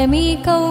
प्रेमिकौ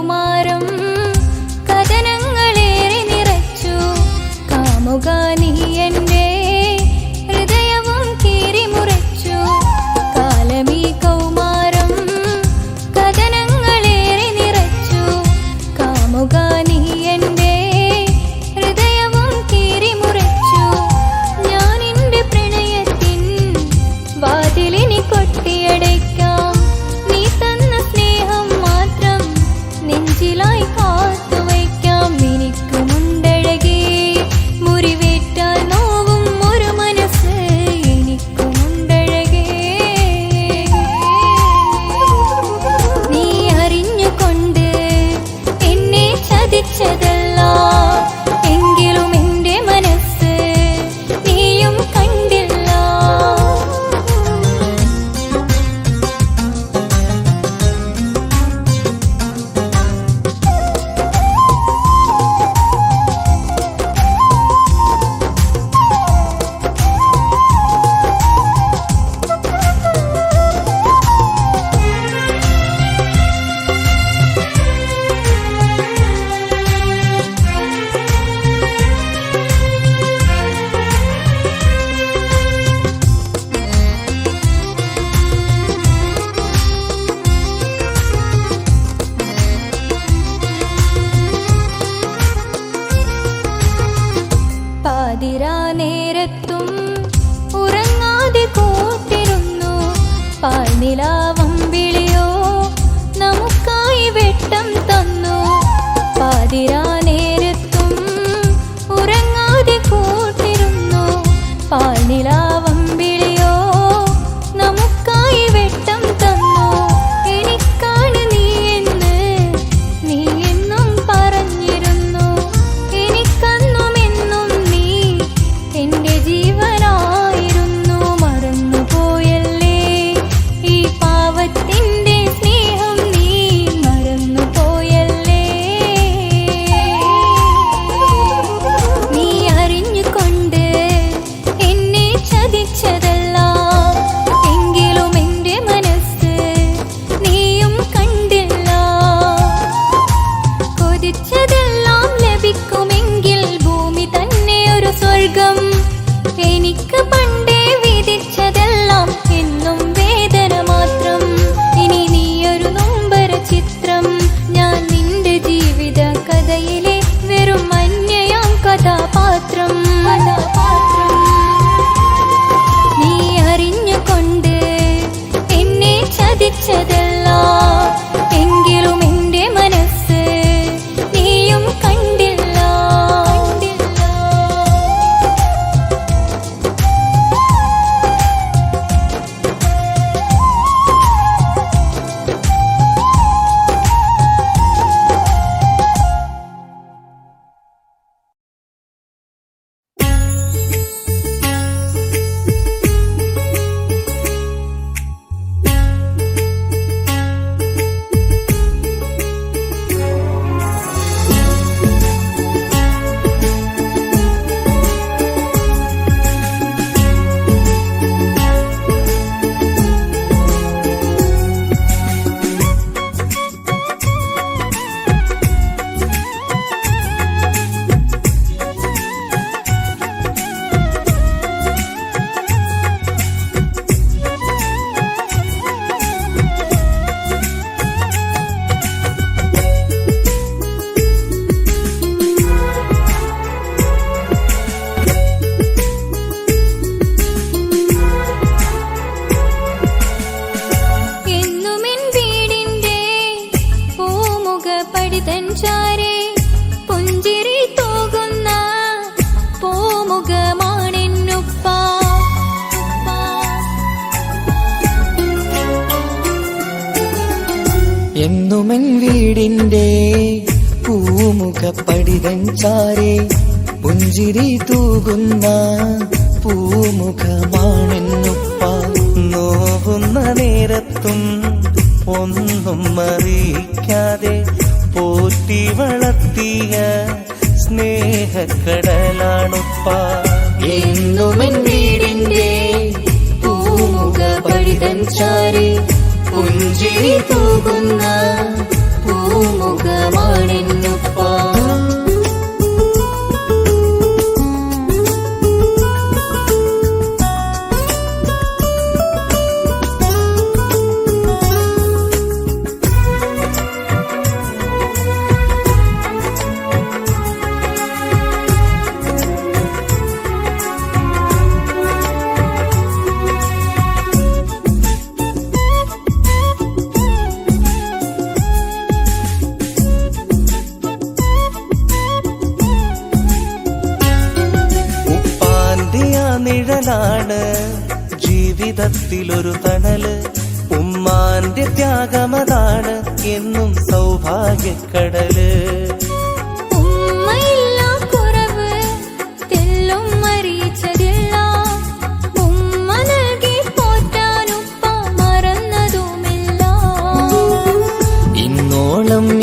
പുഞ്ചിരി തൂകുന്ന പൂമുഖമാണെന്നുപ്പ പോറ്റാനുപ്പ എന്നും സൗഭാഗ്യക്കടൽ.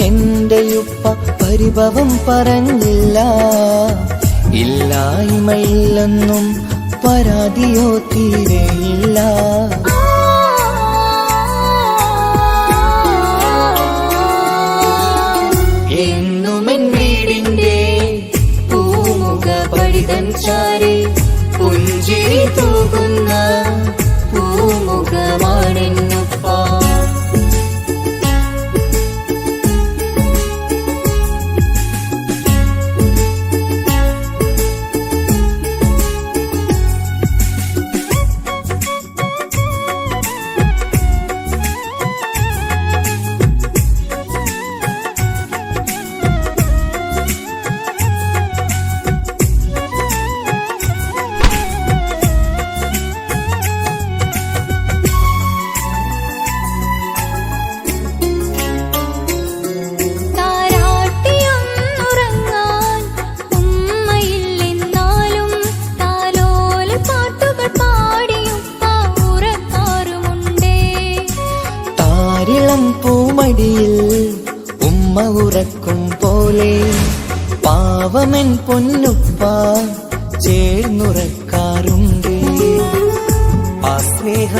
എന്റെയുപ്പ പരിഭവം പറഞ്ഞില്ല. ഇല്ലായ്മയില്ലെന്നും പരാതിയോ തീരെയില്ല. ചാരി പുഞ്ചിരി തൂകുന്ന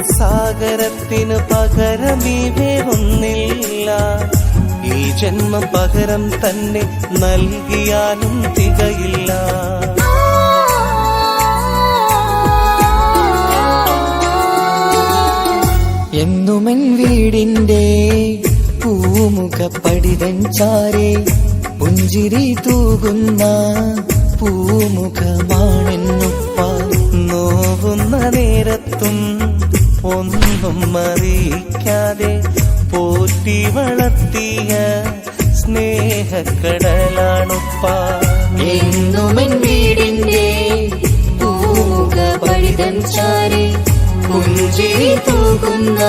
സ്നേഹസാഗരത്തിന് പകരമീ വേറൊന്നില്ല. ഈ ജന്മ പകരം തന്നെ നൽകിയാലും തികയില്ല. എന്നുമൻ വീടിന്റെ പൂമുഖ പടിതൻ ചാരെ പുഞ്ചിരി തൂകുന്ന പൂമുഖമാണെന്നുപ്പ നോവുന്ന നേരത്തും ഒന്നും അറിയിക്കാതെ പോറ്റി വളർത്തിയ സ്നേഹക്കടലാണുപ്പ. എന്നുമൻ വീടിന്റെ പൂക പടിതൻ ചാരി പുഞ്ചിരി തൂകുന്ന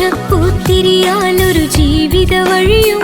സന്തോഷപ്പൂത്തിരിയാലൊരു ജീവിത വഴിയും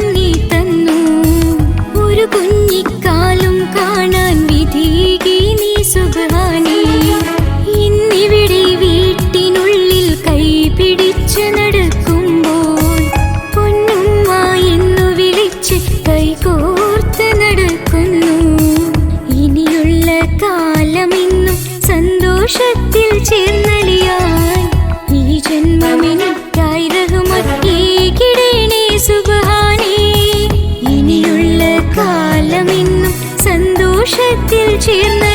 சேர்ந்த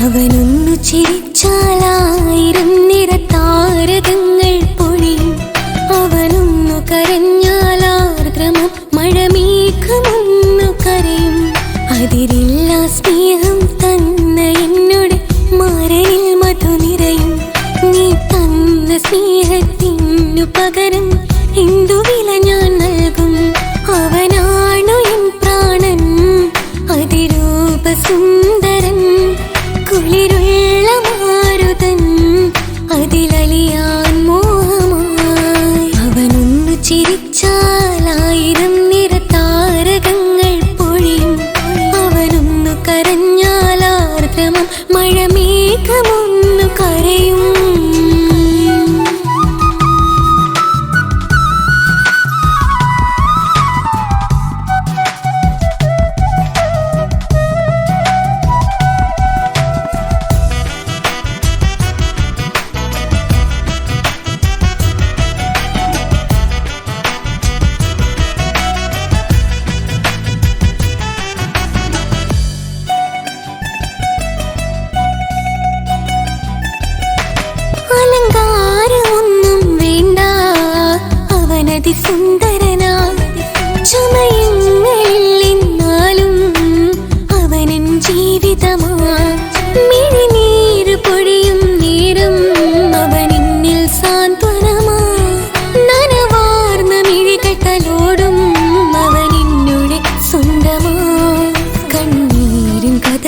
അവനൊന്നു ചിരിച്ചാലായിരം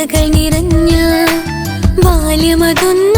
കഥകൾ നിറഞ്ഞ ബാല്യമതൊന്നുണ്ട്